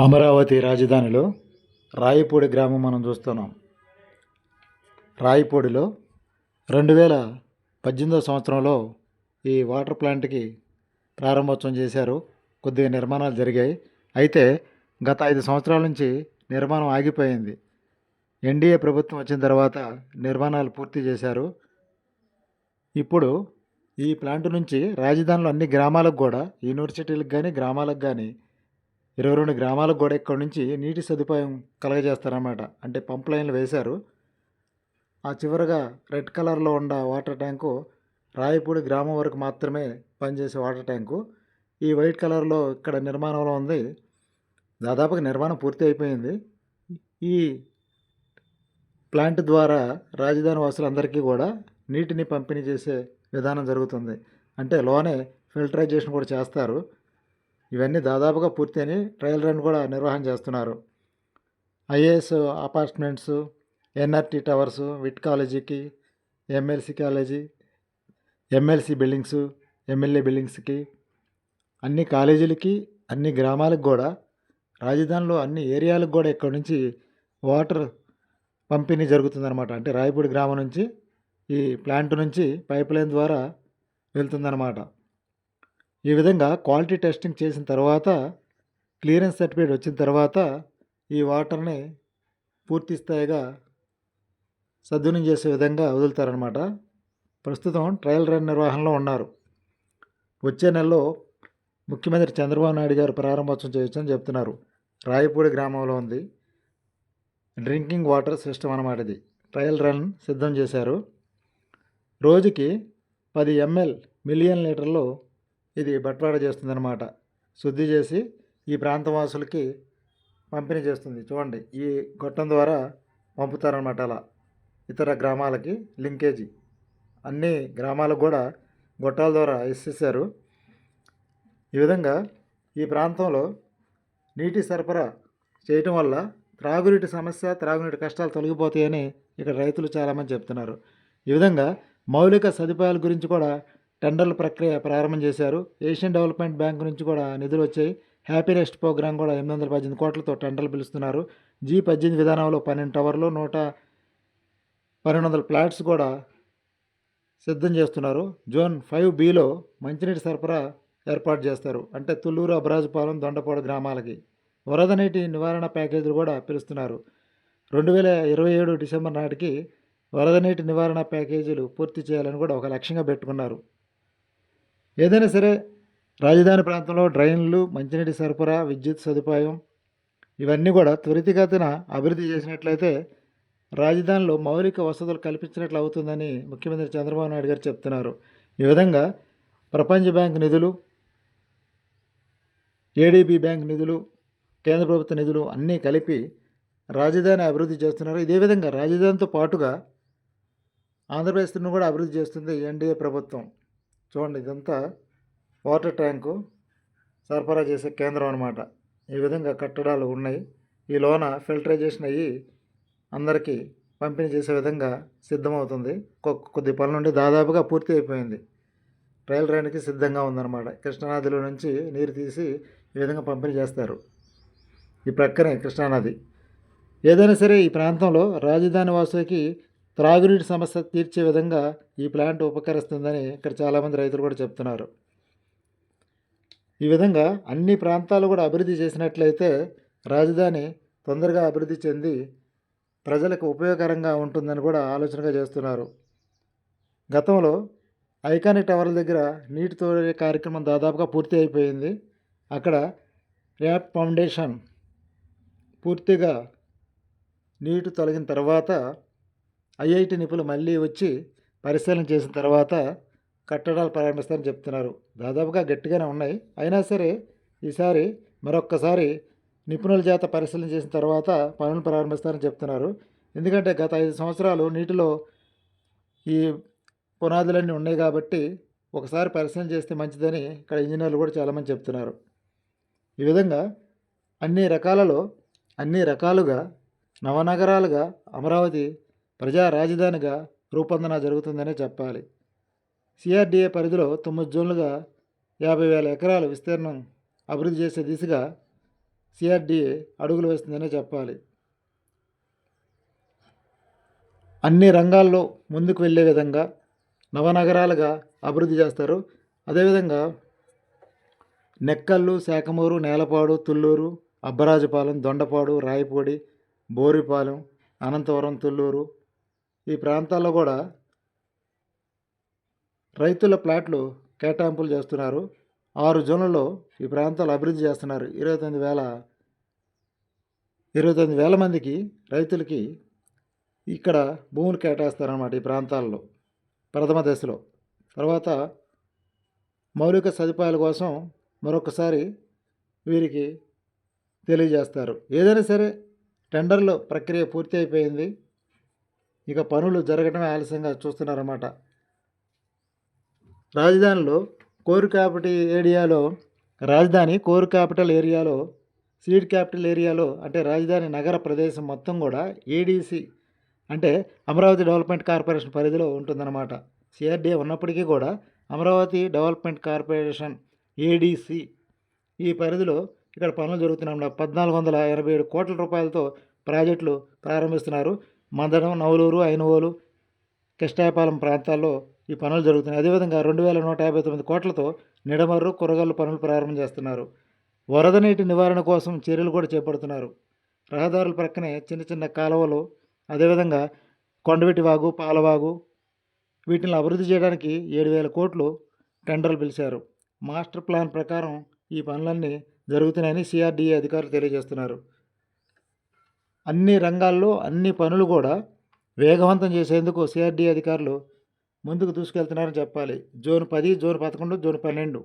అమరావతి రాజధానిలో రాయపూడి గ్రామం మనం చూస్తున్నాం. రాయపూడిలో రెండు వేల పద్దెనిమిదో సంవత్సరంలో ఈ వాటర్ ప్లాంట్కి ప్రారంభోత్సవం చేశారు. కొద్దిగా నిర్మాణాలు జరిగాయి. అయితే గత ఐదు సంవత్సరాల నుంచి నిర్మాణం ఆగిపోయింది. ఎన్డీఏ ప్రభుత్వం వచ్చిన తర్వాత నిర్మాణాలు పూర్తి చేశారు. ఇప్పుడు ఈ ప్లాంట్ నుంచి రాజధానిలో అన్ని గ్రామాలకు కూడా యూనివర్సిటీలకు కానీ గ్రామాలకు కానీ ఇరవై రెండు గ్రామాలకు కూడా ఇక్కడ నుంచి నీటి సదుపాయం కలగజేస్తారన్నమాట. అంటే పంప్ లైన్లు వేశారు. ఆ చివరగా రెడ్ కలర్లో ఉన్న వాటర్ ట్యాంకు రాయపూడి గ్రామం వరకు మాత్రమే పనిచేసే వాటర్ ట్యాంకు. ఈ వైట్ కలర్లో ఇక్కడ నిర్మాణంలో ఉంది. దాదాపుగా నిర్మాణం పూర్తి అయిపోయింది. ఈ ప్లాంట్ ద్వారా రాజధాని వాసులందరికీ కూడా నీటిని పంపిణీ చేసే విధానం జరుగుతుంది. అంటే లోనే ఫిల్టరైజేషన్ కూడా చేస్తారు. ఇవన్నీ దాదాపుగా పూర్తయిని ట్రయల్ రన్ కూడా నిర్వహణ చేస్తున్నారు. IAS apartments NRT towers VIT కాలేజీకి MLC college MLC buildings MLA బిల్డింగ్స్కి అన్ని కాలేజీలకి అన్ని గ్రామాలకు కూడా రాజధానిలో అన్ని ఏరియాలకు కూడా ఇక్కడ నుంచి వాటర్ పంపిణీ జరుగుతుందన్నమాట. అంటే రాయపూడి గ్రామం నుంచి ఈ ప్లాంట్ నుంచి పైప్ లైన్ ద్వారా వెళ్తుందన్నమాట. ఈ విధంగా క్వాలిటీ టెస్టింగ్ చేసిన తర్వాత క్లియరెన్స్ సర్టిఫికేట్ వచ్చిన తర్వాత ఈ వాటర్ని పూర్తి స్థాయిగా సద్వినియోగం చేసే విధంగా వదులుతారనమాట ప్రస్తుతం ట్రయల్ రన్ నిర్వహణలో ఉన్నారు. వచ్చే నెలలో ముఖ్యమంత్రి చంద్రబాబు నాయుడు గారు ప్రారంభోత్సవం చేయొచ్చని చెప్తున్నారు. రాయపూడి గ్రామంలో ఉంది. డ్రింకింగ్ వాటర్ సిస్టమ్ అన్నమాట ఇది. ట్రయల్ రన్ సిద్ధం చేశారు. రోజుకి పది ఎంఎల్ మిలియన్ లీటర్లు ఇది బట్వాడ చేస్తుందన్నమాట. శుద్ధి చేసి ఈ ప్రాంతవాసులకి పంపిణీ చేస్తుంది. చూడండి ఈ గొట్టం ద్వారా పంపుతారనమాట అలా. ఇతర గ్రామాలకి లింకేజీ. అన్ని గ్రామాలకు కూడా గొట్టాల ద్వారా ఇచ్చేసారు ఈ విధంగా ఈ ప్రాంతంలో నీటి సరఫరా చేయటం వల్ల త్రాగునీటి సమస్య త్రాగునీటి కష్టాలు తొలగిపోతాయని ఇక్కడ రైతులు చాలామంది చెప్తున్నారు. ఈ విధంగా మౌలిక సదుపాయాల గురించి కూడా టెండర్ల ప్రక్రియ ప్రారంభం చేశారు. ఏషియన్ డెవలప్మెంట్ బ్యాంక్ నుంచి కూడా నిధులు వచ్చాయి. హ్యాపీ రెస్ట్ ప్రోగ్రామ్ కూడా ఎనిమిది వందల పద్దెనిమిది కోట్లతో టెండర్లు పిలుస్తున్నారు. జీ పద్దెనిమిది విధానంలో పన్నెండు టవర్లు నూట పన్నెండు వందల ప్లాట్స్ కూడా సిద్ధం చేస్తున్నారు. జోన్ ఫైవ్ బిలో మంచినీటి సరఫరా ఏర్పాటు చేస్తారు. అంటే తుళ్ళూరు అబ్రాజుపాలెం దొండపాడు గ్రామాలకి వరద నీటి నివారణ ప్యాకేజీలు కూడా పిలుస్తున్నారు. రెండు వేల ఇరవై ఏడు డిసెంబర్ నాటికి వరద నీటి నివారణ ప్యాకేజీలు పూర్తి చేయాలని కూడా ఒక లక్ష్యంగా పెట్టుకున్నారు. ఏదైనా సరే రాజధాని ప్రాంతంలో డ్రైన్లు మంచినీటి సరఫరా విద్యుత్ సదుపాయం ఇవన్నీ కూడా త్వరితగతిన అభివృద్ధి చేసినట్లయితే రాజధానిలో మౌలిక వసతులు కల్పించినట్లు అవుతుందని ముఖ్యమంత్రి చంద్రబాబు నాయుడు గారు చెప్తున్నారు. ఈ విధంగా ప్రపంచ బ్యాంక్ నిధులు ఏడీబీ బ్యాంక్ నిధులు కేంద్ర ప్రభుత్వ నిధులు అన్నీ కలిపి రాజధాని అభివృద్ధి చేస్తున్నారు. ఇదే విధంగా రాజధానితో పాటుగా ఆంధ్రప్రదేశ్ను కూడా అభివృద్ధి చేస్తుంది ఎన్డీఏ ప్రభుత్వం. చూడండి ఇదంతా వాటర్ ట్యాంకు సరఫరా చేసే కేంద్రం అనమాట ఈ విధంగా కట్టడాలు ఉన్నాయి. ఈ లోన ఫిల్టరైజేషన్ అయ్యి అందరికీ పంపిణీ చేసే విధంగా సిద్ధమవుతుంది. కొ- కొద్ది పనుల నుండి దాదాపుగా పూర్తి అయిపోయింది. ట్రయల్ రైన్కి సిద్ధంగా ఉందన్నమాట. కృష్ణానదిలో నుంచి నీరు తీసి ఈ విధంగా పంపిణీ చేస్తారు. ఈ ప్రక్కనే కృష్ణానది. ఏదైనా సరే ఈ ప్రాంతంలో రాజధాని వాసులకి త్రాగునీటి సమస్య తీర్చే విధంగా ఈ ప్లాంట్ ఉపకరిస్తుందని ఇక్కడ చాలామంది రైతులు కూడా చెప్తున్నారు. ఈ విధంగా అన్ని ప్రాంతాలు కూడా అభివృద్ధి చేసినట్లయితే రాజధాని తొందరగా అభివృద్ధి చెంది ప్రజలకు ఉపయోగకరంగా ఉంటుందని కూడా ఆలోచనగా చేస్తున్నారు. గతంలో ఐకానిక్ టవర్ల దగ్గర నీటి తోడే కార్యక్రమం దాదాపుగా పూర్తి అయిపోయింది. అక్కడ ర్యాప్ ఫౌండేషన్ పూర్తిగా నీటి తొలగిన తర్వాత ఐఐటి నిపుణులు మళ్ళీ వచ్చి పరిశీలన చేసిన తర్వాత కట్టడాలు ప్రారంభిస్తారని చెప్తున్నారు. దాదాపుగా గట్టిగానే ఉన్నాయి. అయినా సరే ఈసారి మరొక్కసారి నిపుణుల చేత పరిశీలన చేసిన తర్వాత పనులు ప్రారంభిస్తారని చెప్తున్నారు. ఎందుకంటే గత ఐదు సంవత్సరాలు నీటిలో ఈ పునాదులన్నీ ఉన్నాయి కాబట్టి ఒకసారి పరిశీలన చేస్తే మంచిదని ఇక్కడ ఇంజనీర్లు కూడా చాలామంది చెప్తున్నారు. ఈ విధంగా అన్ని రకాలలో అన్ని రకాలుగా నవనగరాలుగా అమరావతి ప్రజా రాజధానిగా రూపొందన జరుగుతుందనే చెప్పాలి. సిఆర్డీఏ పరిధిలో తొమ్మిది జోన్లుగా యాభై వేల ఎకరాల విస్తీర్ణం అభివృద్ధి చేసే దిశగా సిఆర్డిఏ అడుగులు వేస్తుందనే చెప్పాలి. అన్ని రంగాల్లో ముందుకు వెళ్ళే విధంగా నవనగరాలుగా అభివృద్ధి చేస్తారు. అదేవిధంగా నెక్కల్లు శాఖమూరు నేలపాడు తుళ్ళూరు అబ్బరాజుపాలెం దొండపాడు రాయపూడి బోరిపాలెం అనంతవరం తుళ్ళూరు ఈ ప్రాంతాల్లో కూడా రైతుల ప్లాట్లు కేటాయింపులు చేస్తున్నారు. ఆరు జోన్లలో ఈ ప్రాంతాలు అభివృద్ధి చేస్తున్నారు. ఇరవై తొమ్మిది వేల ఇరవై తొమ్మిది వేల మందికి రైతులకి ఇక్కడ భూములు కేటాయిస్తారన్నమాట ఈ ప్రాంతాల్లో ప్రథమ దశలో. తర్వాత మౌలిక సదుపాయాల కోసం మరొకసారి వీరికి తెలియజేస్తారు. ఏదైనా సరే టెండర్లో ప్రక్రియ పూర్తి అయిపోయింది. ఇక పనులు జరగడమే ఆలస్యంగా చూస్తున్నారన్నమాట. రాజధానిలో కోర్ క్యాపిటల్ ఏరియాలో రాజధాని కోర్ క్యాపిటల్ ఏరియాలో సీడ్ క్యాపిటల్ ఏరియాలో అంటే రాజధాని నగర ప్రదేశం మొత్తం కూడా ఏడీసీ అంటే అమరావతి డెవలప్మెంట్ కార్పొరేషన్ పరిధిలో ఉంటుందన్నమాట. సిఆర్డీఏ ఉన్నప్పటికీ కూడా అమరావతి డెవలప్మెంట్ కార్పొరేషన్ ఏడీసీ ఈ పరిధిలో ఇక్కడ పనులు జరుగుతున్నాయి. పద్నాలుగు వందల ఎనభై ఏడు కోట్ల రూపాయలతో ప్రాజెక్టులు ప్రారంభిస్తున్నారు. మందడం నవలూరు ఐనవోలు కిష్టాయపాలెం ప్రాంతాల్లో ఈ పనులు జరుగుతున్నాయి. అదేవిధంగా రెండు వేల నూట యాభై తొమ్మిది కోట్లతో నిడమర్రు కూరగాయలు పనులు ప్రారంభం చేస్తున్నారు. వరద నీటి నివారణ కోసం చర్యలు కూడా చేపడుతున్నారు. రహదారుల ప్రక్కనే చిన్న చిన్న కాలువలు అదేవిధంగా కొండవీటి వాగు పాలవాగు వీటిని అభివృద్ధి చేయడానికి ఏడు వేల కోట్లు టెండర్లు పిలిచారు. మాస్టర్ ప్లాన్ ప్రకారం ఈ పనులన్నీ జరుగుతున్నాయని సిఆర్డీఏ అధికారులు తెలియజేస్తున్నారు. అన్ని రంగాల్లో అన్ని పనులు కూడా వేగవంతం చేసేందుకు సిఆర్డీ అధికారులు ముందుకు దూసుకెళ్తున్నారని చెప్పాలి. జోన్ పది జోన్ పదకొండు జోన్ పన్నెండు.